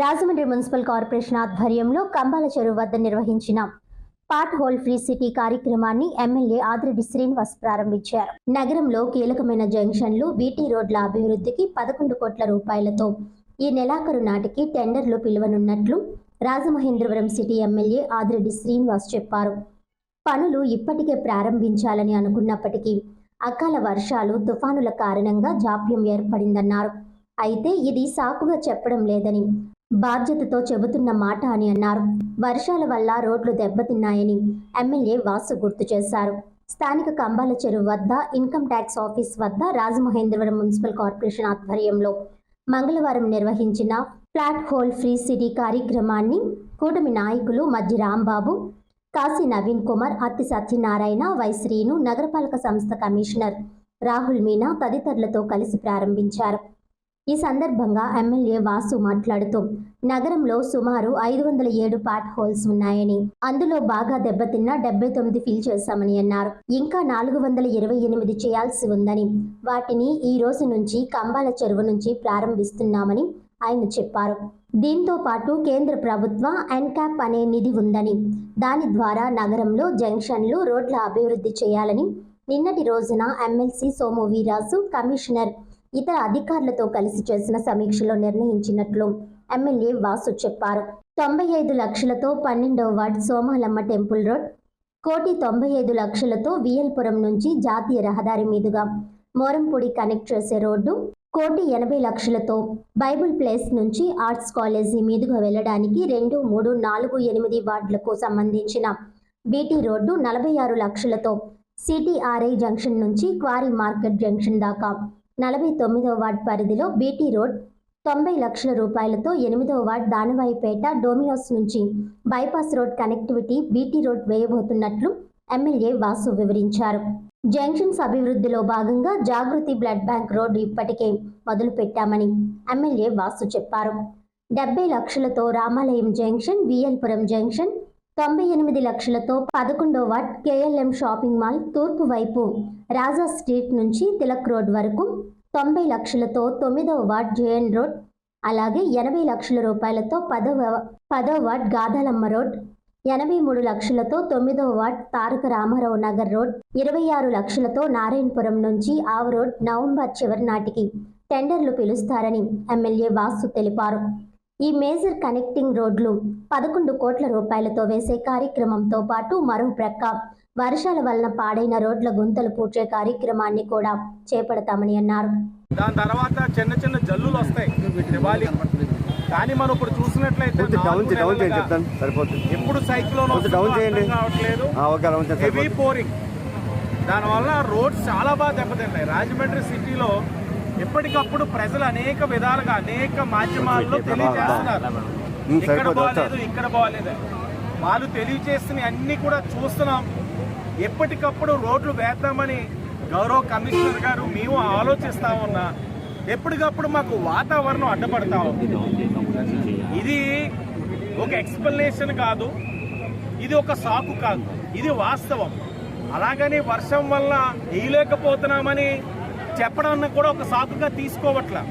Rajahmundry municipal corporation ఆధ్వర్యంలో కంబాల చెరువు వద్ద నిర్వహించిన పాట్ హోల్ ఫ్రీ సిటీ కార్యక్రమాన్ని ఎమ్మెల్యే ఆదిరెడ్డి శ్రీనివాస్ ప్రారంభించారు. నగరంలో కీలకమైన జంక్షన్లు బీటీ రోడ్ల అభివృద్ధికి పదకొండు కోట్ల రూపాయలతో ఈ నెలాఖరు నాటికి టెండర్లు పిలువనున్నట్లు రాజమహేంద్రవరం సిటీ ఎమ్మెల్యే ఆదిరెడ్డి శ్రీనివాస్ చెప్పారు. పనులు ఇప్పటికే ప్రారంభించాలని అనుకున్నప్పటికీ అకాల వర్షాలు తుఫానుల కారణంగా జాప్యం ఏర్పడిందన్నారు. అయితే ఇది సాకుగా చెప్పడం లేదని బాధ్యతతో చెబుతున్న మాట అని అన్నారు. వర్షాల వల్ల రోడ్లు దెబ్బతిన్నాయని ఎమ్మెల్యే వాసు గుర్తు చేశారు. స్థానిక కంబాల చెరువు వద్ద ఇన్కమ్ ట్యాక్స్ ఆఫీస్ వద్ద రాజమహేంద్రవరం మున్సిపల్ కార్పొరేషన్ ఆధ్వర్యంలో మంగళవారం నిర్వహించిన ఫ్లాట్ హోల్ ఫ్రీ సిటీ కార్యక్రమాన్ని కూటమి నాయకులు మధ్య రాంబాబు కాశీ నవీన్ కుమార్ అత్తి సత్యనారాయణ వైశ్రీను నగరపాలక సంస్థ కమిషనర్ రాహుల్ మీనా తదితరులతో కలిసి ప్రారంభించారు. ఈ సందర్భంగా ఎమ్మెల్యే వాసు మాట్లాడుతూ నగరంలో సుమారు ఐదు వందల ఏడు పాట్ హోల్స్ ఉన్నాయని అందులో బాగా దెబ్బతిన్న డెబ్బై తొమ్మిది ఫిల్ చేశామని అన్నారు. ఇంకా నాలుగు వందల ఇరవై ఎనిమిది చేయాల్సి ఉందని వాటిని ఈ రోజు నుంచి కంబాల చెరువు నుంచి ప్రారంభిస్తున్నామని ఆయన చెప్పారు. దీంతో పాటు కేంద్ర ప్రభుత్వ ఎన్క్యాప్ అనే నిధి ఉందని దాని ద్వారా నగరంలో జంక్షన్లు రోడ్ల అభివృద్ధి చేయాలని నిన్నటి రోజున ఎమ్మెల్సీ సోము వీరాజు కమిషనర్ ఇతర అధికారులతో కలిసి చేసిన సమీక్షలో నిర్ణయించినట్లు ఎమ్మెల్యే వాసు చెప్పారు. తొంభై ఐదు లక్షలతో పన్నెండవ వార్డ్ సోమాలమ్మ టెంపుల్ రోడ్ కోటి తొంభై ఐదు లక్షలతో వియల్పురం నుంచి జాతీయ రహదారి మీదుగా మోరంపూడి కనెక్ట్ చేసే రోడ్డు కోటి ఎనభై లక్షలతో బైబుల్ ప్లేస్ నుంచి ఆర్ట్స్ కాలేజీ మీదుగా వెళ్ళడానికి రెండు మూడు నాలుగు ఎనిమిది వార్డులకు సంబంధించిన బీటీ రోడ్డు నలభై ఆరు లక్షలతో సిటీఆర్ఐ జంక్షన్ నుంచి క్వారీ మార్కెట్ జంక్షన్ దాకా నలభై తొమ్మిదవ వార్డ్ పరిధిలో బీటీ రోడ్ తొంభై లక్షల రూపాయలతో ఎనిమిదవ వార్డ్ దానవాయిపేట డోమినోస్ నుంచి bypass road connectivity BT road వేయబోతున్నట్లు MLA Vasu వివరించారు. జంక్షన్స్ అభివృద్ధిలో భాగంగా జాగృతి బ్లడ్ బ్యాంక్ రోడ్డు ఇప్పటికే మొదలుపెట్టామని ఎమ్మెల్యే వాసు చెప్పారు. డెబ్బై లక్షలతో రామాలయం జంక్షన్ విఎల్పురం జంక్షన్ తొంభై ఎనిమిది లక్షలతో పదకొండో వార్డ్ కేఎల్ఎం షాపింగ్ మాల్ తూర్పు వైపు రాజా స్ట్రీట్ నుంచి తిలక్ రోడ్ వరకు తొంభై లక్షలతో తొమ్మిదవ వార్డ్ జేఎన్ రోడ్ అలాగే ఎనభై లక్షల రూపాయలతో పదవ పదవ వార్డ్ గాదాలమ్మ రోడ్ ఎనభై మూడు లక్షలతో తొమ్మిదవ వార్డ్ తారక రామారావు నగర్ రోడ్ ఇరవై ఆరు లక్షలతో నారాయణపురం నుంచి ఆవ్ రోడ్ నవంబర్ చివరి నాటికి టెండర్లు పిలుస్తారని ఎమ్మెల్యే వాసు తెలిపారు. ఈ మేజర్ కనెక్టింగ్ రోడ్లు పదకొండు కోట్ల రూపాయలతో వేసే కార్యక్రమంతో పాటు మరో ప్రక్క వర్షాల వలన పాడైన రోడ్ల గుంతలు పూడ్చే కార్యక్రమాన్ని కూడా చేపడతామని అన్నారు. దాని తర్వాత చిన్న చిన్న జల్లులు వస్తాయి. దివాళీ. కానీ మనం ఇప్పుడు చూసినట్లయితే డౌన్ చేయండి చెప్తాను. సరిపోతుంది. ఎప్పుడు సైక్లోన్ డౌన్ చేయండి. రావట్లేదు హెవీ సరిపోతుంది. పోరింగ్ దానివల్ల రోడ్స్ చాలా బాగా దెబ్బతిన్నాయి. రాజమండ్రి సిటీలో ఎప్పటికప్పుడు ప్రజలు అనేక విధాలుగా అనేక మాధ్యమాల్లో తెలియజేస్తున్నారు. ఇక్కడ బాగాలేదు ఇక్కడ బాగాలేదు. వాళ్ళు తెలియజేస్తున్న అన్ని కూడా చూస్తున్నాం. ఎప్పటికప్పుడు రోడ్లు వేద్దామని గౌరవ కమిషనర్ గారు మేము ఆలోచిస్తా ఉన్నా ఎప్పటికప్పుడు మాకు వాతావరణం అడ్డపడతా ఉంది. ఇది ఒక ఎక్స్ప్లెనేషన్ కాదు ఇది ఒక సాకు కాదు ఇది వాస్తవం. అలాగని వర్షం వల్ల వేయలేకపోతున్నామని చెప్పడాన్ని కూడా ఒక సాకుగా తీసుకోవట్లా.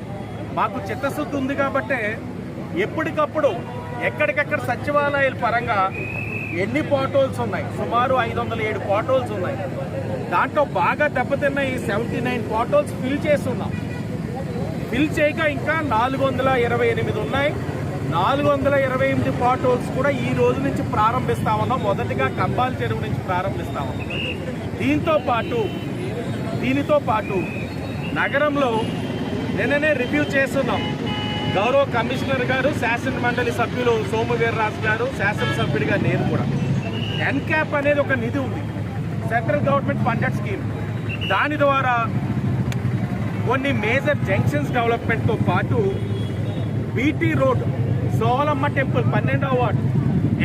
మాకు చిత్తశుద్ధి ఉంది కాబట్టి ఎప్పటికప్పుడు ఎక్కడికక్కడ సచివాలయాల పరంగా ఎన్ని పోటోల్స్ ఉన్నాయి? సుమారు ఐదు వందల ఏడు పోటోల్స్ ఉన్నాయి. దాంట్లో బాగా దెబ్బతిన్న ఈ సెవెంటీ నైన్ పోటోల్స్ ఫిల్ చేస్తున్నాం. ఫిల్ చేయక ఇంకా నాలుగు వందల ఇరవై ఎనిమిది ఉన్నాయి. నాలుగు వందల ఇరవై ఎనిమిది పాటోల్స్ కూడా ఈ రోజు నుంచి ప్రారంభిస్తామన్నాం మొదటిగా కంబాల్ చెరువు నుంచి ప్రారంభిస్తామన్నాం దీంతో పాటు దీనితో పాటు నగరంలో నిన్ననే రివ్యూ చేస్తున్నాం. గౌరవ కమిషనర్ గారు శాసన మండలి సభ్యులు సోము వీర్రాజు గారు శాసనసభ్యుడిగా నేను కూడా. ఎన్క్యాప్ అనేది ఒక నిధి ఉంది. Central government funded scheme. దాని ద్వారా కొన్ని మేజర్ జంక్షన్స్ డెవలప్మెంట్తో పాటు బీటీ రోడ్ సోలమ్మ టెంపుల్ పన్నెండవ వార్డ్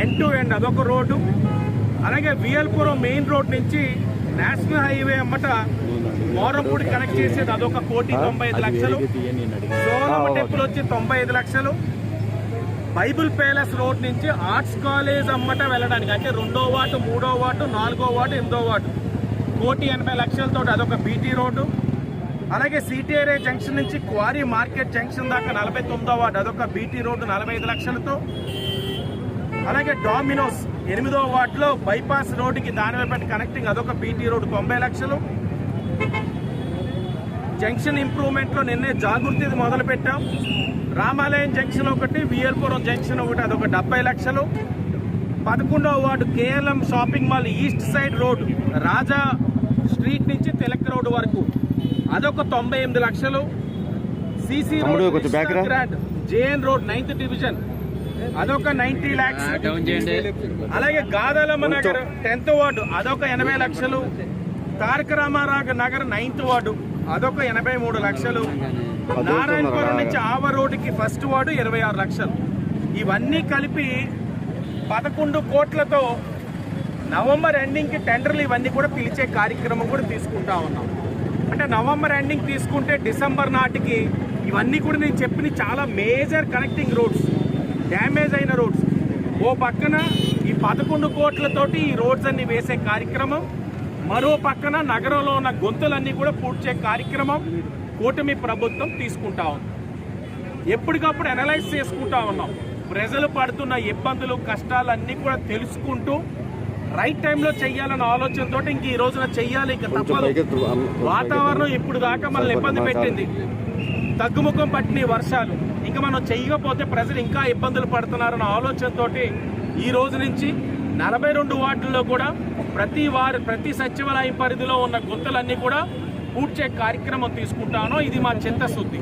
ఎండ్ టు ఎండ్ అదొక రోడ్డు. అలాగే వియల్పురం మెయిన్ రోడ్ నుంచి నేషనల్ హైవే అమ్మట మోరంపూడి కనెక్ట్ చేసేది అదొక కోటి తొంభై ఐదు లక్షలు. సోలమ్మ టెంపుల్ వచ్చి తొంభై ఐదు లక్షలు. బైబుల్ ప్యాలెస్ రోడ్ నుంచి ఆర్ట్స్ కాలేజ్ అమ్మట వెళ్ళడానికి అంటే రెండో వార్డు మూడో వార్డు నాలుగో వార్డు ఎనిమిదో వార్డు కోటి ఎనభై లక్షలతో అదొక బీటీ రోడ్డు. అలాగే సిటీఆర్ఏ జంక్షన్ నుంచి క్వారీ మార్కెట్ జంక్షన్ దాకా నలభై తొమ్మిదో వార్డు అదొక బీటీ రోడ్డు నలభై ఐదు లక్షలతో. అలాగే డామినోస్ ఎనిమిదో వార్డులో బైపాస్ రోడ్డుకి దానిపేట కనెక్టింగ్ అదొక బీటీ రోడ్డు తొంభై లక్షలు. జంక్షన్ ఇంప్రూవ్మెంట్లో నిన్నే జాగృతి మొదలు పెట్టాం రామాలయం జంక్షన్ ఒకటి వియల్పురం జంక్షన్ ఒకటి అదొక డెబ్బై లక్షలు. పదకొండవ ward KLM shopping mall east side road Raja street నుంచి తిలక్ రోడ్ వరకు. అదొక తొంభై ఎనిమిది లక్షలు. CC road JN road ninth division. అదొక నైన్టీ ల్యాక్స్ అలాగే గాదాలమ్మ నగర్ టెన్త్ వార్డు అదొక ఎనభై లక్షలు. తారక రామారావు నగర్ నైన్త్ వార్డు అదొక ఎనభై మూడు లక్షలు. నారాయణపురం నుంచి ఆవ రోడ్డుకి ఫస్ట్ వార్డు ఇరవై ఆరు లక్షలు. ఇవన్నీ కలిపి పదకొండు కోట్లతో నవంబర్ ఎండింగ్కి టెండర్లు ఇవన్నీ కూడా పిలిచే కార్యక్రమం కూడా తీసుకుంటా ఉన్నాం. అంటే నవంబర్ ఎండింగ్ తీసుకుంటే డిసెంబర్ నాటికి ఇవన్నీ కూడా నేను చెప్పిన చాలా మేజర్ కనెక్టింగ్ రోడ్స్. డ్యామేజ్ అయిన రోడ్స్. ఓ పక్కన ఈ పదకొండు కోట్లతోటి ఈ రోడ్స్ అన్ని వేసే కార్యక్రమం మరో పక్కన నగరంలో ఉన్న గొంతులన్నీ కూడా పూడ్చే కార్యక్రమం కూటమి ప్రభుత్వం తీసుకుంటా ఉంది. ఎప్పటికప్పుడు అనలైజ్ చేసుకుంటా ఉన్నాం. ప్రజలు పడుతున్న ఇబ్బందులు కష్టాలన్నీ కూడా తెలుసుకుంటూ రైట్ టైంలో చెయ్యాలన్న ఆలోచనతో ఇంక ఈ రోజున చెయ్యాలి. ఇక తప్పదు. వాతావరణం ఇప్పుడు దాకా మనల్ని ఇబ్బంది పెట్టింది. తగ్గుముఖం పట్టిన వర్షాలు. ఇంకా మనం చేయకపోతే ప్రజలు ఇంకా ఇబ్బందులు పడుతున్నారన్న ఆలోచనతోటి ఈ రోజు నుంచి నలభై రెండు వార్డుల్లో కూడా ప్రతి వారి ప్రతి సచివాలయం పరిధిలో ఉన్న గుంతలన్నీ కూడా పూడ్చే కార్యక్రమం తీసుకుంటానో ఇది మా చిత్తశుద్ధి.